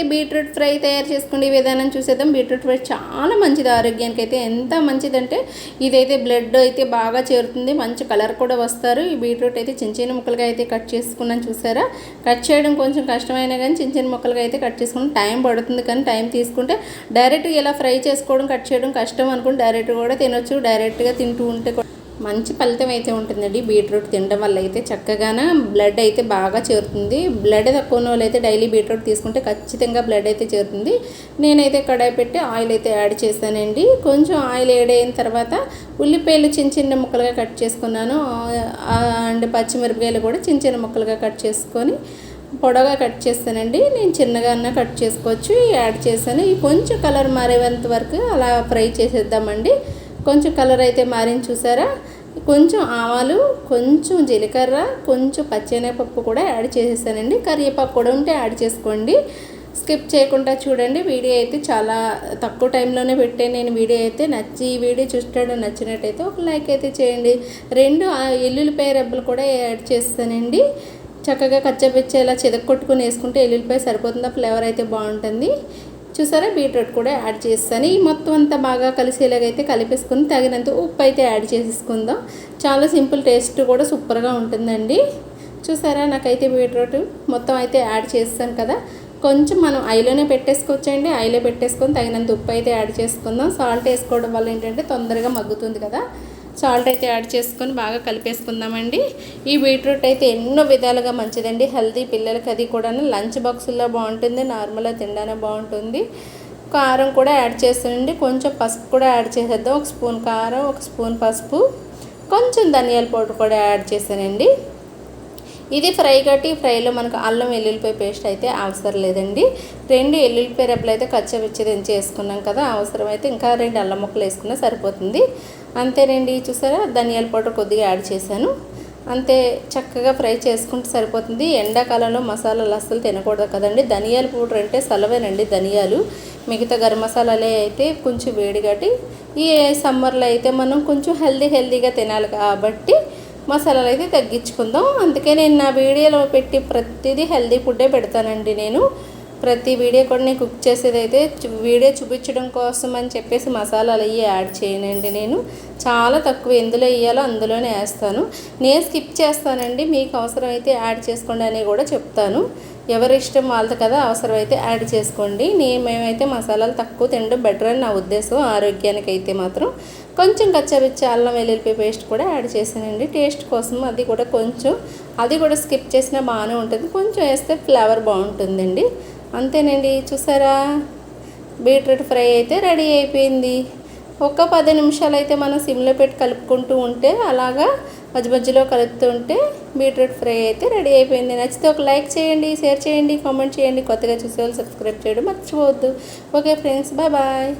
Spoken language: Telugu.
అయితే బీట్రూట్ ఫ్రై తయారు చేసుకునే విధానం చూసేద్దాం. బీట్రూట్ ఫ్రై చాలా మంచిది ఆరోగ్యానికి అయితే ఎంత మంచిదంటే ఇదైతే బ్లడ్ అయితే బాగా చేరుతుంది. మంచి కలర్ కూడా వస్తారు. ఈ బీట్రూట్ అయితే చిన్న చిన్న ముక్కలుగా అయితే కట్ చేసుకున్నాను చూసారా? కట్ చేయడం కొంచెం కష్టమైనా కానీ చిన్న చిన్న ముక్కలుగా అయితే కట్ చేసుకుని టైం పడుతుంది కానీ టైం తీసుకుంటే డైరెక్ట్గా ఇలా ఫ్రై చేసుకోవడం కట్ చేయడం కష్టం అనుకుని డైరెక్ట్ కూడా తినొచ్చు. డైరెక్ట్గా తింటూ ఉంటే కూడా మంచి ఫలితం అయితే ఉంటుందండి. బీట్రూట్ తినడం వల్ల అయితే చక్కగానే బ్లడ్ అయితే బాగా చేరుతుంది. బ్లడ్ తక్కువ వాళ్ళు అయితే డైలీ బీట్రూట్ తీసుకుంటే ఖచ్చితంగా బ్లడ్ అయితే చేరుతుంది. నేనైతే కడాయి పెట్టి ఆయిల్ అయితే యాడ్ చేశానండి. కొంచెం ఆయిల్ యాడ్ అయిన తర్వాత ఉల్లిపాయలు చిన్న చిన్న ముక్కలుగా కట్ చేసుకున్నాను. అండ్ పచ్చిమిరపకాయలు కూడా చిన్న చిన్న ముక్కలుగా కట్ చేసుకొని పొడవగా కట్ చేస్తానండి. నేను చిన్నగా అన్న కట్ చేసుకోవచ్చు. యాడ్ చేశాను. ఈ కొంచెం కలర్ మారేంత వరకు అలా ఫ్రై చేసేద్దామండి. కొంచెం కలర్ అయితే మారింది చూసారా? కొంచెం ఆవాలు కొంచెం జీలకర్ర కొంచెం పచ్చెనగపప్పు కూడా యాడ్ చేసేసానండి. కరివేపాకు కూడా ఉంటే యాడ్ చేసుకోండి. స్కిప్ చేయకుండా చూడండి. వీడియో అయితే చాలా తక్కువ టైంలోనే పెట్టే నేను వీడియో అయితే నచ్చి ఈ వీడియో చూస్తాడు నచ్చినట్టయితే ఒక లైక్ అయితే చేయండి. రెండు ఎల్లుల్లిపాయ రెబ్బలు కూడా యాడ్ చేస్తానండి. చక్కగా కచ్చపిచ్చేలా చెదక్కొట్టుకుని వేసుకుంటే ఎల్లుల్లిపాయ సరిపోతుంది? ఫ్లేవర్ అయితే బాగుంటుంది. చూసారా? బీట్రూట్ కూడా యాడ్ చేస్తాను. ఈ మొత్తం అంతా బాగా కలిసేలాగైతే కలిపేసుకుని తగినంత ఉప్పు అయితే యాడ్ చేసేసుకుందాం. చాలా సింపుల్ టేస్ట్ కూడా సూపర్గా ఉంటుందండి. చూసారా? నాకైతే బీట్రూట్ మొత్తం అయితే యాడ్ చేస్తాను కదా. కొంచెం మనం ఐలోనే పెట్టేసుకోవచ్చండి. ఐలో పెట్టేసుకొని తగినంత ఉప్పు అయితే యాడ్ చేసుకుందాం. సాల్ట్ వేసుకోవడం వల్ల ఏంటంటే తొందరగా మగ్గుతుంది కదా. సాల్ట్ అయితే యాడ్ చేసుకొని బాగా కలిపేసుకుందామండి. ఈ బీట్రూట్ అయితే ఎన్నో విధాలుగా మంచిదండి. హెల్తీ పిల్లలకి అది కూడా లంచ్ బాక్సుల్లో బాగుంటుంది నార్మల్గా తినడానికి బాగుంటుంది. కారం కూడా యాడ్ చేస్తానండి. కొంచెం పసుపు కూడా యాడ్ చేసేద్దాం. ఒక స్పూన్ కారం ఒక స్పూన్ పసుపు కొంచెం ధనియాల పౌడర్ కూడా యాడ్ చేశానండి ఇది ఫ్రై కట్టి ఫ్రైలో మనకు అల్లం ఎల్లుల్లిపాయ పేస్ట్ అయితే అవసరం లేదండి. రెండు ఎల్లుల్లిపాయ రెబ్బలు అయితే కచ్చపిచ్చి దించి వేసుకున్నాం కదా అవసరమైతే ఇంకా రెండు అల్లం ముక్కలు వేసుకున్నా సరిపోతుంది. అంతేనండి చూసారా? ధనియాల పౌడర్ కొద్దిగా యాడ్ చేశాను. అంతే చక్కగా ఫ్రై చేసుకుంటే సరిపోతుంది. ఎండాకాలంలో మసాలాలు అస్సలు తినకూడదు కదండి. ధనియాల పౌడర్ అంటే సలవేనండి ధనియాలు. మిగతా గరం మసాలాలే అయితే కొంచెం వేడి కట్టి ఈ సమ్మర్లో అయితే మనం కొంచెం హెల్దీ హెల్దీగా తినాలి కాబట్టి మసాలాలు అయితే తగ్గించుకుందాం. అందుకే నేను నా వీడియోలో పెట్టి ప్రతిదీ హెల్దీ ఫుడ్డే పెడతానండి నేను. ప్రతి వీడియో కూడా నేను కుక్ చేసేది అయితే వీడియో చూపించడం కోసం అని చెప్పేసి మసాలాలు అవి యాడ్ చేయనండి నేను. చాలా తక్కువ ఎందులో వేయాలో అందులోనే వేస్తాను. నేను స్కిప్ చేస్తానండి మీకు అవసరమైతే యాడ్ చేసుకోండి అని కూడా చెప్తాను. ఎవరి ఇష్టం వాళ్ళది కదా అవసరమైతే యాడ్ చేసుకోండి. నేను మేమైతే మసాలాలు తక్కువ తినడం బెటర్ అని నా ఉద్దేశం ఆరోగ్యానికి అయితే మాత్రం. కొంచెం కచ్చబిచ్చి అల్లం వెల్లుల్లిపాయ పేస్ట్ కూడా యాడ్ చేశానండి. టేస్ట్ కోసం అది కూడా కొంచెం అది కూడా స్కిప్ చేసినా బాగానే ఉంటుంది. కొంచెం వేస్తే ఫ్లేవర్ బాగుంటుందండి. అంతేనండి చూసారా? బీట్రూట్ ఫ్రై అయితే రెడీ అయిపోయింది. ఒక పది నిమిషాలు అయితే మనం సిమ్లో పెట్టి కలుపుకుంటూ ఉంటే అలాగా మధ్య మధ్యలో కలుపుతూ ఉంటే బీట్రూట్ ఫ్రై అయితే రెడీ అయిపోయింది. నచ్చితే ఒక లైక్ చేయండి షేర్ చేయండి కామెంట్ చేయండి. కొత్తగా చూసే వాళ్ళు సబ్స్క్రైబ్ చేయడం మర్చిపోవద్దు. Okay friends bye bye.